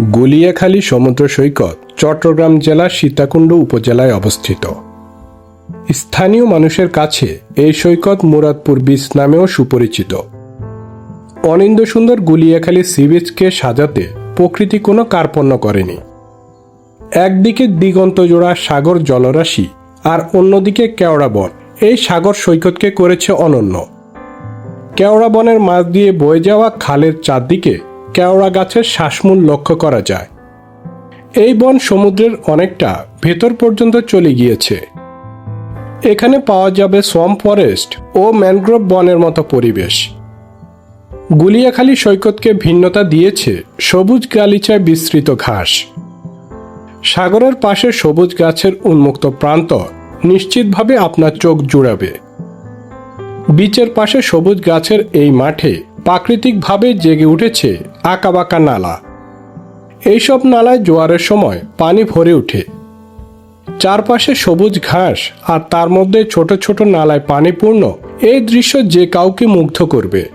গুলিয়াখালী সমুদ্র সৈকত, চট্টগ্রাম জেলার সীতাকুণ্ড উপজেলায় অবস্থিত। স্থানীয় মানুষের কাছে এই সৈকত মুরাদপুর বিচ নামেও সুপরিচিত। অনিন্দ সুন্দর গুলিয়াখালী সি বিচকে সাজাতে প্রকৃতি কোনো কার্পণ্য করেনি। একদিকে দিগন্ত জোড়া সাগর জলরাশি আর অন্যদিকে কেওড়া বন। এই সাগর সৈকতকে করেছে অনন্য। কেওড়া বনের মাছ দিয়ে বয়ে যাওয়া খালের চারদিকে কেওড়া গাছের শ্বাসমূল লক্ষ্য করা যায়। এই বন সমুদ্রের অনেকটা ভেতর পর্যন্ত চলে গিয়েছে। এখানে পাওয়া যাবে সোয়াম ফরেস্ট ও ম্যানগ্রোভ বনের মতো পরিবেশ। গুলিয়াখালী সৈকতকে ভিন্নতা দিয়েছে সবুজ গালিচায় বিস্তৃত ঘাস। সাগরের পাশে সবুজ গাছের উন্মুক্ত প্রান্ত নিশ্চিতভাবে আপনার চোখ জুড়াবে। বিচের পাশে সবুজ গাছের এই মাঠে প্রাকৃতিকভাবে জেগে উঠেছে আঁকাবাঁকা নালা। এইসব নালায় জোয়ারের সময় পানি ভরে ওঠে। চারপাশে সবুজ ঘাস আর তার মধ্যে ছোট ছোট নালায় পানি পূর্ণ এই দৃশ্য যে কাউকে মুগ্ধ করবে।